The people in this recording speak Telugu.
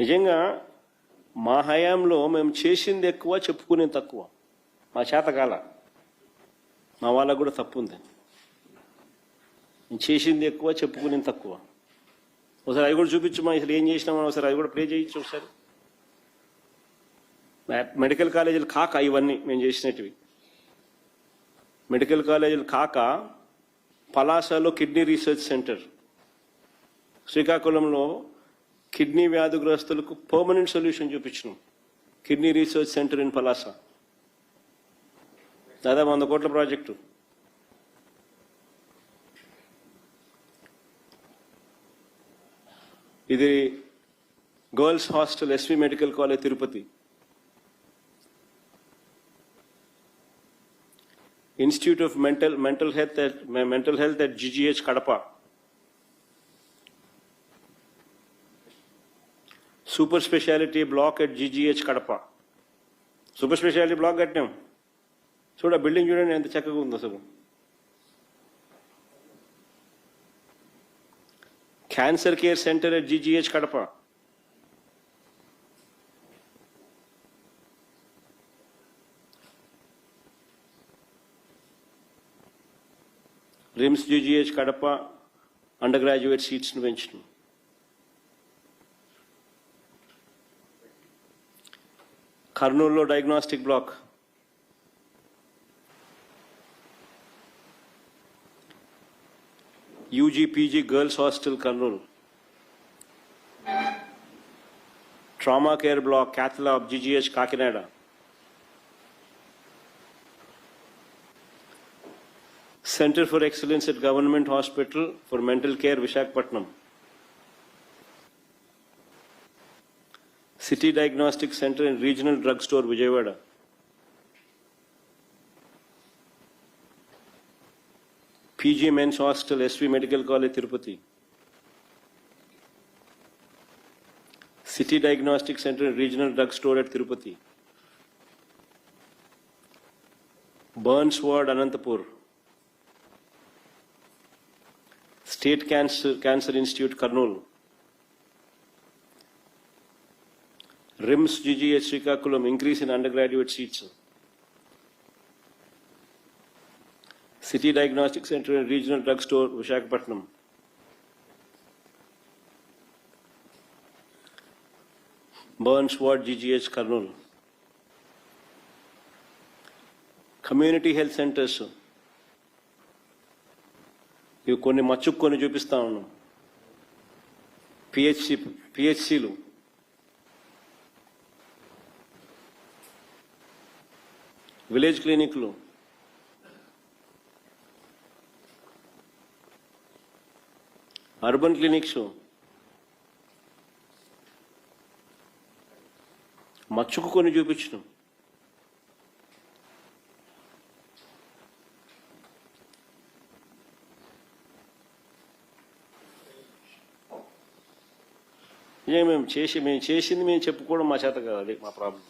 నిజంగా మా హయాంలో మేము చేసింది ఎక్కువ చెప్పుకునేది తక్కువ. మా చేతకాల మా వాళ్ళకు కూడా తప్పు ఉంది. మేము చేసింది ఎక్కువ చెప్పుకునేది తక్కువ. ఒకసారి అవి కూడా చూపించు మా అసలు ఏం చేసినామని ఒకసారి అవి కూడా ప్లే చేయొచ్చు ఒకసారి. మెడికల్ కాలేజీలు కాక ఇవన్నీ మేము చేసినవి మెడికల్ కాలేజీలు కాక పలాసలో కిడ్నీ రీసెర్చ్ సెంటర్. శ్రీకాకుళంలో కిడ్నీ వ్యాధిగ్రస్తులకు permanent solution చూపించినాం. Kidney research centre in Palasa. దాదాపు వంద కోట్ల ప్రాజెక్టు. ఇది girls hostel SV medical college Tirupati. Institute of mental mental health mental health at GGH Kadapa. Super speciality block at GGH Kadapa. Super speciality block కట్టాం చూడ బిల్డింగ్ చూడండి ఎంత చక్కగా ఉంది అసలు. Cancer care centre at GGH Kadapa. RIMS GGH Kadapa under graduate సీట్స్ను పెంచడం కర్నూలులో diagnostic block UG PG girls hostel Kurnool trauma care block cath lab GGH Kakinada centre for excellence at government hospital for mental care Visakhapatnam City Diagnostic Center and Regional Drugstore, Vijayawada. PG Men's Hostel, SV Medical College, Tirupati. City Diagnostic Center and Regional Drugstore at Tirupati. Burns Ward, Anantapur. State Cancer, Cancer Institute, Karnool. RIMS GGS Srikakulam increase in under graduate seats city diagnostic centre regional drug store Visakhapatnam burns ward GGH Kurnool community health centres ఇవి కొన్ని మచ్చుకొని చూపిస్తా ఉన్నాం. పిహెచ్సి పిహెచ్సిలు విలేజ్ క్లినిక్లు. Urban clinics. మచ్చుకు కొన్ని చూపించినాం. మేము చేసి మేము చేసింది మేము చెప్పుకోవడం మా చేత కాదు అది మా ప్రాబ్లం.